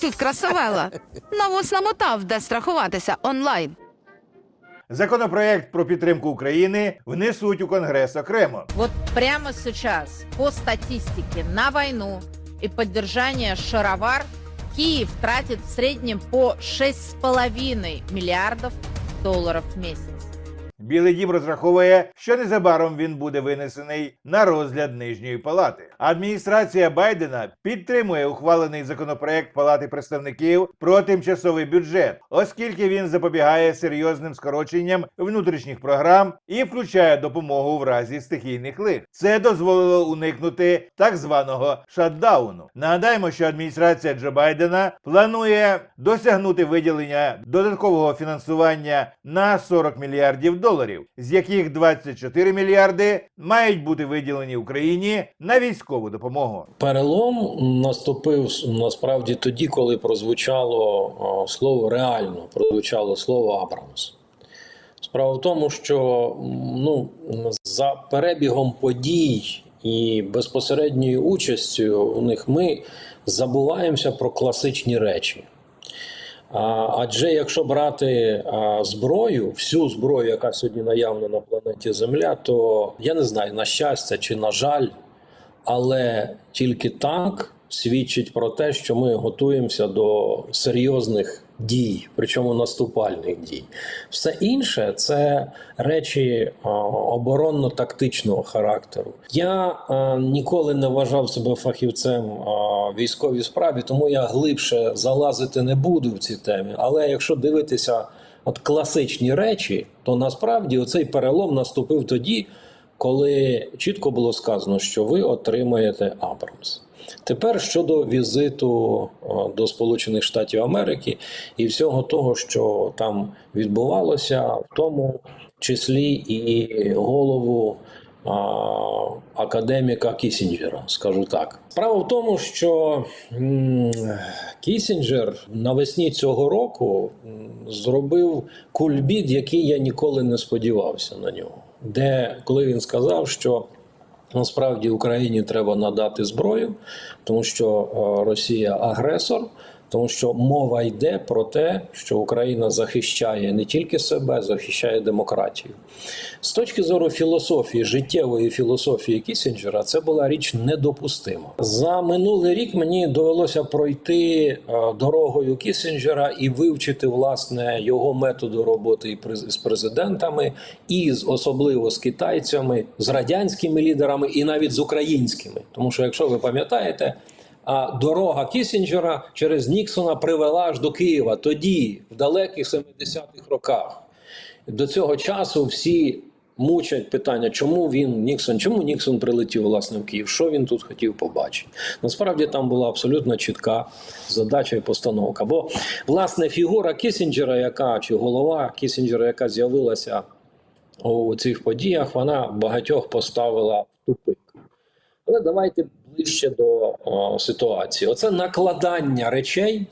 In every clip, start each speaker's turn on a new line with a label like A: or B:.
A: Тут красавела. Навоз намотав, де страхуватися онлайн.
B: Законопроект про підтримку України внесуть у Конгрес окремо.
C: Вот прямо сейчас, по статистике, на войну и поддержание шаровар Киев тратит в среднем по 6,5 миллиардов долларов в месяц.
B: Білий дім розраховує, що незабаром він буде винесений на розгляд нижньої палати. Адміністрація Байдена підтримує ухвалений законопроект Палати представників про тимчасовий бюджет, оскільки він запобігає серйозним скороченням внутрішніх програм і включає допомогу в разі стихійних лих. Це дозволило уникнути так званого шатдауну. Нагадаємо, що адміністрація Джо Байдена планує досягнути виділення додаткового фінансування на 40 мільярдів доларів, з яких 24 мільярди мають бути виділені Україні на військову допомогу.
D: Перелом наступив насправді тоді, коли прозвучало слово реально, прозвучало слово Абрамс. Справа в тому, що ну, за перебігом подій і безпосередньою участю у них ми забуваємося про класичні речі. Адже якщо брати зброю, всю зброю, яка сьогодні наявна на планеті Земля, то я не знаю, на щастя чи на жаль, але тільки так свідчить про те, що ми готуємося до серйозних дій, причому наступальних дій. Все інше це речі оборонно-тактичного характеру. Я а, ніколи не вважав себе фахівцем військовій справі, тому я глибше залазити не буду в ці теми. Але якщо дивитися от класичні речі, то насправді оцей перелом наступив тоді, коли чітко було сказано, що ви отримаєте Абрамс. Тепер щодо візиту до Сполучених Штатів Америки і всього того, що там відбувалося, в тому числі і голову а, академіка Кісінджера, скажу так. Справа в тому, що Кісінджер навесні цього року зробив кульбіт, який я ніколи не сподівався на нього. Де коли він сказав, що Насправді Україні треба надати зброю, тому що е, Росія агресор, тому що мова йде про те, що Україна захищає не тільки себе, захищає демократію. З точки зору філософії, життєвої філософії Кісінджера, це була річ недопустима. За минулий рік мені довелося пройти е, дорогою Кісінджера і вивчити власне його методу роботи з президентами, і з особливо з китайцями, з радянськими лідерами, і навіть з українськими. Тому що, якщо ви пам'ятаєте. А дорога Кісінджера через Ніксона привела аж до Києва тоді, в далеких 70-х роках. До цього часу всі мучать питання, чому він Ніксон, чому Ніксон прилетів власне в Київ, що він тут хотів побачити. Насправді там була абсолютно чітка задача і постановка. Бо власне фігура Кісінджера, яка чи голова Кісінджера, яка з'явилася у цих подіях, вона багатьох поставила в тупик. Але давайте ближче до о, ситуації. Оце накладання речей,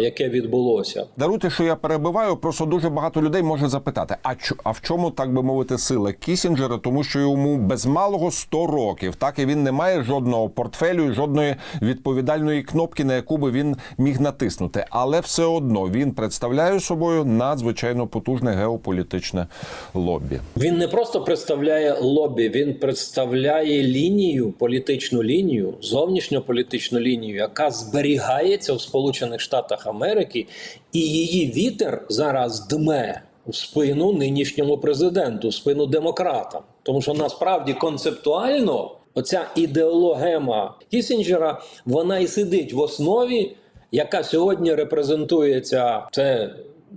D: яке відбулося.
E: Даруйте, що я перебиваю. Просто дуже багато людей може запитати: а чо- а в чому так би мовити сила Кісінджера? Тому що йому без малого 100 років, так і він не має жодного портфелю, і жодної відповідальної кнопки, на яку би він міг натиснути. Але все одно він представляє собою надзвичайно потужне геополітичне лобі.
D: Він не просто представляє лобі, він представляє лінію, політичну лінію, зовнішньополітичну лінію, яка зберігається в Сполучених Штатах Америки, і її вітер зараз дме в спину нинішньому президенту, в спину демократам. Тому що насправді концептуально оця ідеологема Кісінджера вона і сидить в основі, яка сьогодні репрезентується це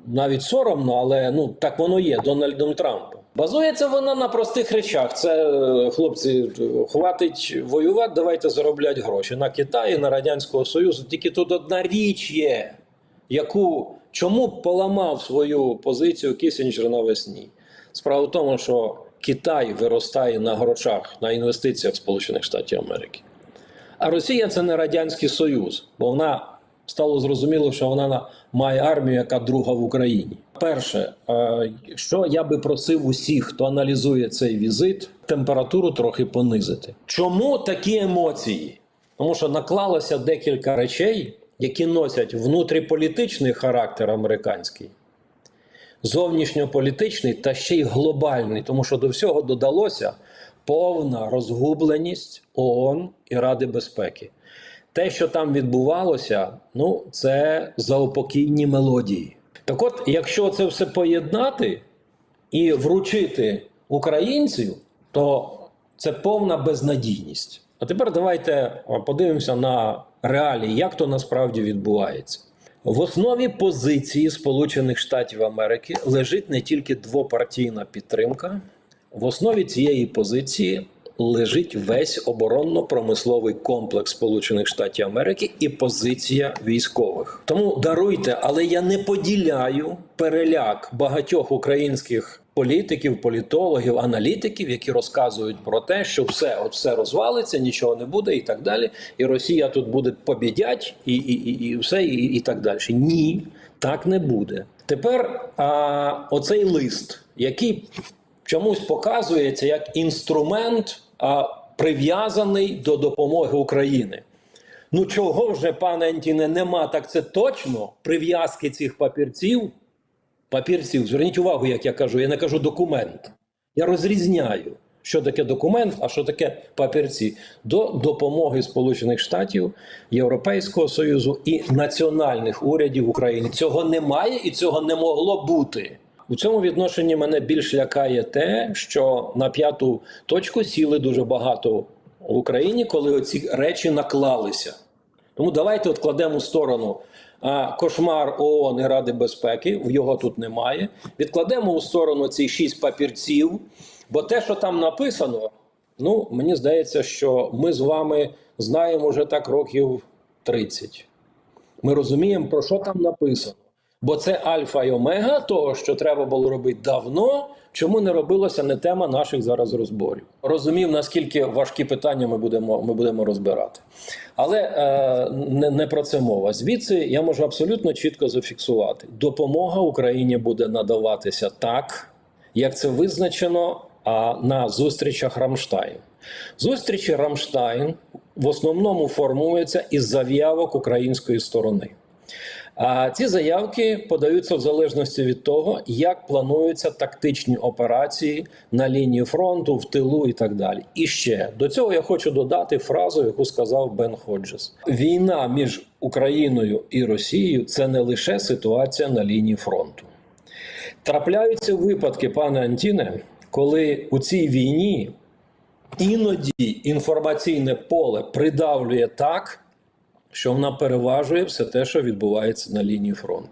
D: навіть соромно, але ну так воно є Дональдом Трампом. Базується вона на простих речах. Це е, хлопці, хватить воювати, давайте заробляти гроші на Китаї, на Радянського Союзу. Тільки тут одна річ є, яку чому поламав свою позицію Кісінджер навесні. Справа в тому, що Китай виростає на грошах, на інвестиціях Сполучених Штатів Америки. А Росія це не Радянський Союз, бо вона стало зрозуміло, що вона має армію, яка друга в Україні. Перше, е, що я би просив усіх, хто аналізує цей візит, температуру трохи понизити. Чому такі емоції? Тому що наклалося декілька речей які носять внутріполітичний характер американський, зовнішньополітичний та ще й глобальний, тому що до всього додалося повна розгубленість ООН і Ради безпеки. Те, що там відбувалося, ну це заупокійні мелодії. Так от, якщо це все поєднати і вручити українців, то це повна безнадійність. А тепер давайте подивимося на реалії, як то насправді відбувається. В основі позиції Сполучених Штатів Америки лежить не тільки двопартійна підтримка, в основі цієї позиції лежить весь оборонно-промисловий комплекс Сполучених Штатів Америки і позиція військових. Тому даруйте, але я не поділяю переляк багатьох українських політиків, політологів, аналітиків, які розказують про те, що все, от все розвалиться, нічого не буде, і так далі. І Росія тут буде побідять, і, і, і, і все, і, і так далі. Ні, так не буде. Тепер а, оцей лист, який чомусь показується як інструмент, а, прив'язаний до допомоги України. Ну чого вже, пане Антіне, нема, так це точно прив'язки цих папірців. Папірців, зверніть увагу, як я кажу, я не кажу документ. Я розрізняю, що таке документ, а що таке папірці до допомоги Сполучених Штатів, Європейського Союзу і національних урядів України. Цього немає і цього не могло бути. У цьому відношенні мене більш лякає те, що на п'яту точку сіли дуже багато в Україні, коли оці речі наклалися. Тому давайте от кладемо в сторону а, кошмар ООН і Ради безпеки, його тут немає. Відкладемо у сторону ці шість папірців, бо те, що там написано, ну мені здається, що ми з вами знаємо вже так років 30. Ми розуміємо, про що там написано. Бо це альфа і омега того, що треба було робити давно. Чому не робилося не тема наших зараз розборів? Розумів, наскільки важкі питання ми будемо, ми будемо розбирати. Але е, не, не про це мова. Звідси я можу абсолютно чітко зафіксувати: допомога Україні буде надаватися так, як це визначено а, на зустрічах Рамштайн. Зустрічі Рамштайн в основному формуються із заявок української сторони. А ці заявки подаються в залежності від того, як плануються тактичні операції на лінії фронту, в тилу і так далі. І ще до цього я хочу додати фразу, яку сказав Бен Ходжес: війна між Україною і Росією це не лише ситуація на лінії фронту. Трапляються випадки, пане Антіне, коли у цій війні іноді інформаційне поле придавлює так що вона переважує все те, що відбувається на лінії фронту.